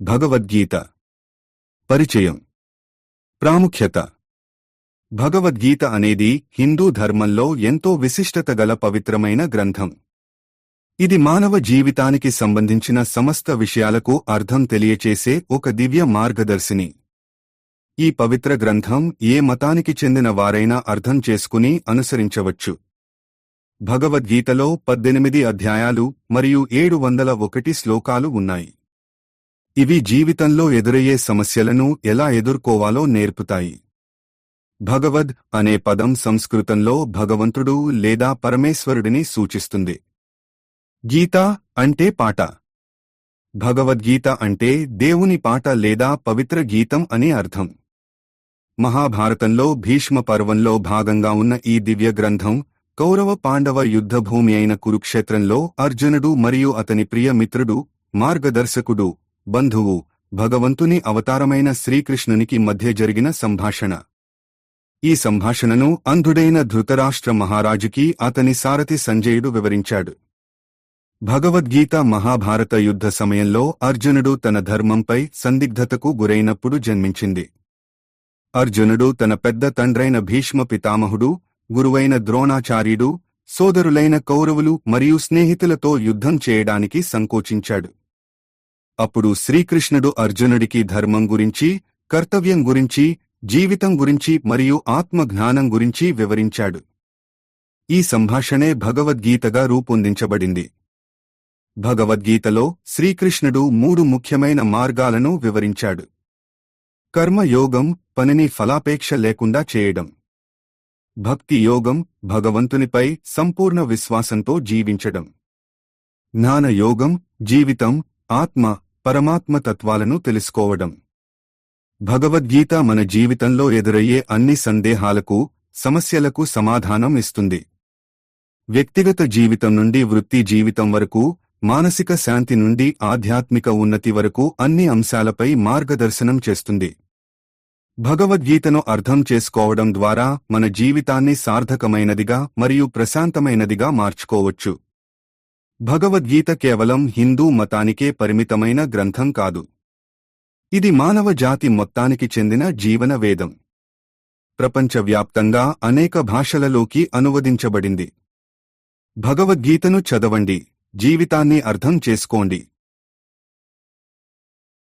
భగవద్గీత. పరిచయం. ప్రాముఖ్యత. భగవద్గీత అనేది హిందూ ధర్మంలో ఎంతో విశిష్టత గల పవిత్రమైన గ్రంథం. ఇది మానవ జీవితానికి సంబంధించిన సమస్త విషయాలకు అర్థం తెలియచేసే ఒక దివ్య మార్గదర్శిని. ఈ పవిత్ర గ్రంథం ఏ మతానికి చెందిన వారైనా అర్థం చేసుకుని అనుసరించవచ్చు. భగవద్గీతలో పద్దెనిమిది అధ్యాయాలు మరియు ఏడు వందల ఒకటి శ్లోకాలు ఉన్నాయి. ఇవి జీవితంలో ఎదురయ్యే సమస్యలను ఎలా ఎదుర్కోవాలో నేర్పుతాయి. భగవద్ అనే పదం సంస్కృతంలో భగవంతుడు లేదా పరమేశ్వరుడిని సూచిస్తుంది. గీత అంటే పాట. భగవద్గీత అంటే దేవుని పాట లేదా పవిత్ర గీతం అని అర్థం. మహాభారతంలో భీష్మ పర్వంలో భాగంగా ఉన్న ఈ దివ్య గ్రంథం కౌరవ పాండవ యుద్ధభూమి అయిన కురుక్షేత్రంలో అర్జునుడు మరియు అతని ప్రియ మిత్రుడు మార్గదర్శకుడు బంధువు భగవంతుని అవతారమైన శ్రీకృష్ణునికి మధ్య జరిగిన సంభాషణ. ఈ సంభాషణను అంధుడైన ధృతరాష్ట్ర మహారాజుకి అతని సారథి సంజయుడు వివరించాడు. భగవద్గీత మహాభారత యుద్ధ సమయంలో అర్జునుడు తన ధర్మంపై సందిగ్ధతకు గురైనప్పుడు జన్మించింది. అర్జునుడు తన పెద్ద తండ్రైన భీష్మ పితామహుడు గురువైన ద్రోణాచార్యుడు సోదరులైన కౌరవులు మరియు స్నేహితులతో యుద్ధం చేయడానికి సంకోచించాడు. అప్పుడు శ్రీకృష్ణుడు అర్జునుడికి ధర్మం గురించి కర్తవ్యం గురించి జీవితం గురించి మరియు ఆత్మజ్ఞానం గురించి వివరించాడు. ఈ సంభాషణే భగవద్గీతగా రూపొందించబడింది. భగవద్గీతలో శ్రీకృష్ణుడు మూడు ముఖ్యమైన మార్గాలను వివరించాడు. కర్మయోగం పనిని ఫలాపేక్ష లేకుండా చేయడం. భక్తి యోగం భగవంతునిపై సంపూర్ణ విశ్వాసంతో జీవించడం. జ్ఞానయోగం జీవితం ఆత్మ పరమాత్మ తత్వాలను తెలుసుకోవడం. భగవద్గీత మన జీవితంలో ఎదురయ్యే అన్ని సందేహాలకు సమస్యలకు సమాధానం ఇస్తుంది. వ్యక్తిగత జీవితం నుండి వృత్తి జీవితం వరకు మానసిక శాంతి నుండి ఆధ్యాత్మిక ఉన్నతి వరకు అన్ని అంశాలపై మార్గదర్శనం చేస్తుంది. భగవద్గీతను అర్థం చేసుకోవడం ద్వారా మన జీవితాన్ని సార్థకమైనదిగా మరియు ప్రశాంతమైనదిగా మార్చుకోవచ్చు. భగవద్గీత కేవలం హిందూ మతానికే పరిమితమైన గ్రంథం కాదు. ఇది మానవ జాతి మొత్తానికి చెందిన జీవన వేదం. ప్రపంచవ్యాప్తంగా అనేక భాషలలోకి అనువదించబడింది. భగవద్గీతను చదవండి జీవితాన్ని అర్థం చేసుకోండి.